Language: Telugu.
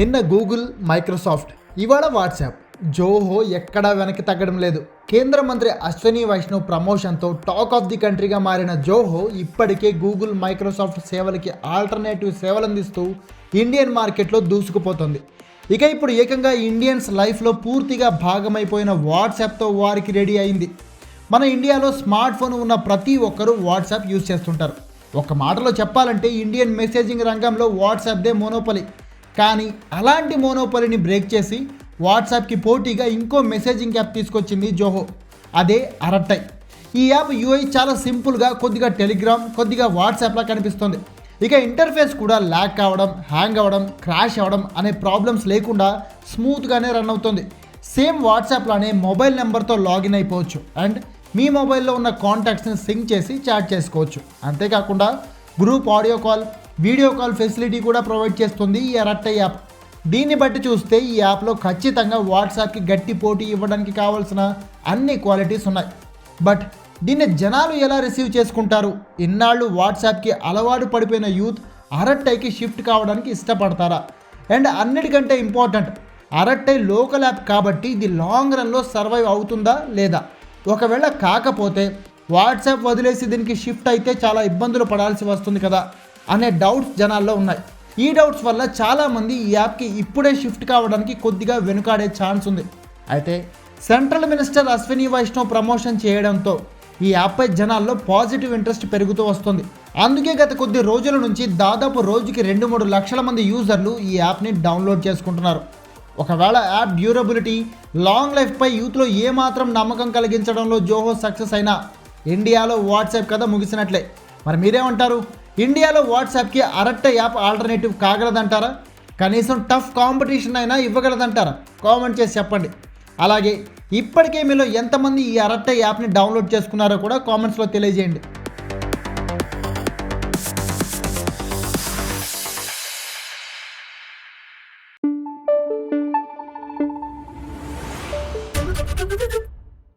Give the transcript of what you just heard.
నిన్న గూగుల్ మైక్రోసాఫ్ట్ ఇవాళ వాట్సాప్. జోహో ఎక్కడా వెనక్కి తగ్గడం లేదు. కేంద్ర మంత్రి అశ్వనీ వైష్ణవ్ ప్రమోషన్తో టాక్ ఆఫ్ ది కంట్రీగా మారిన జోహో ఇప్పటికే గూగుల్ మైక్రోసాఫ్ట్ సేవలకి ఆల్టర్నేటివ్ సేవలు అందిస్తూ ఇండియన్ మార్కెట్లో దూసుకుపోతుంది. ఇక ఇప్పుడు ఏకంగా ఇండియన్స్ లైఫ్లో పూర్తిగా భాగమైపోయిన వాట్సాప్తో వారికి రెడీ అయింది. మన ఇండియాలో స్మార్ట్ ఫోన్ ఉన్న ప్రతి ఒక్కరూ వాట్సాప్ యూజ్ చేస్తుంటారు. ఒక మాటలో చెప్పాలంటే ఇండియన్ మెసేజింగ్ రంగంలో వాట్సాప్దే మోనోపలి. కానీ అలాంటి మోనోపలిని బ్రేక్ చేసి వాట్సాప్కి పోటీగా ఇంకో మెసేజింగ్ యాప్ తీసుకొచ్చింది జోహో. అదే అరట్టై. ఈ యాప్ యూఐ చాలా సింపుల్గా కొద్దిగా టెలిగ్రామ్ కొద్దిగా వాట్సాప్లా కనిపిస్తుంది. ఇక ఇంటర్ఫేస్ కూడా ల్యాక్ కావడం హ్యాంగ్ అవ్వడం క్రాష్ అవ్వడం అనే ప్రాబ్లమ్స్ లేకుండా స్మూత్గానే రన్ అవుతుంది. సేమ్ వాట్సాప్లోనే మొబైల్ నెంబర్తో లాగిన్ అయిపోవచ్చు. అండ్ మీ మొబైల్లో ఉన్న కాంటాక్ట్స్ని సింక్ చేసి చాట్ చేసుకోవచ్చు. అంతేకాకుండా group audio call video call facility కూడా ప్రొవైడ్ చేస్తుంది ఈ అరట్టై యాప్. దీన్ని బట్టి చూస్తే ఈ యాప్లో ఖచ్చితంగా వాట్సాప్కి గట్టి పోటీ ఇవ్వడానికి కావాల్సిన అన్ని క్వాలిటీస్ ఉన్నాయి. బట్ దీన్ని జనాలు ఎలా రిసీవ్ చేసుకుంటారు? ఇన్నాళ్ళు వాట్సాప్కి అలవాటు పడిపోయిన యూత్ అరట్టైకి షిఫ్ట్ కావడానికి ఇష్టపడతారా? అండ్ అన్నిటికంటే ఇంపార్టెంట్ అరట్టై లోకల్ యాప్ కాబట్టి ఇది లాంగ్ రన్లో సర్వైవ్ అవుతుందా లేదా? ఒకవేళ కాకపోతే వాట్సాప్ వదిలేసి దీనికి షిఫ్ట్ అయితే చాలా ఇబ్బందులు పడాల్సి వస్తుంది కదా. అనే డౌట్స్ జనాల్లో ఉన్నాయి. ఈ డౌట్స్ వల్ల చాలామంది ఈ యాప్కి ఇప్పుడే షిఫ్ట్ కావడానికి కొద్దిగా వెనుకాడే ఛాన్స్ ఉంది. అయితే central minister Ashwini Vaishnaw promotion చేయడంతో ఈ యాప్పై జనాల్లో పాజిటివ్ ఇంట్రెస్ట్ పెరుగుతూ వస్తుంది. అందుకే గత కొద్ది రోజుల నుంచి దాదాపు రోజుకి రెండు మూడు లక్షల మంది యూజర్లు ఈ యాప్ని డౌన్లోడ్ చేసుకుంటున్నారు. ఒకవేళ యాప్ డ్యూరబిలిటీ లాంగ్ లైఫ్పై యూత్లో ఏమాత్రం నమ్మకం కలిగించడంలో జోహో సక్సెస్ అయినా ఇండియాలో వాట్సాప్ కథ ముగిసినట్లే. మరి మీరేమంటారు? ఇండియాలో వాట్సాప్కి అరట్ట యాప్ ఆల్టర్నేటివ్ కాగలదంటారా? కనీసం టఫ్ కాంపిటీషన్ అయినా ఇవ్వగలదంటారా? కామెంట్ చేసి చెప్పండి. అలాగే ఇప్పటికే మీలో ఎంతమంది ఈ అరట్ట యాప్ని డౌన్లోడ్ చేసుకున్నారో కూడా కామెంట్స్లో తెలియజేయండి.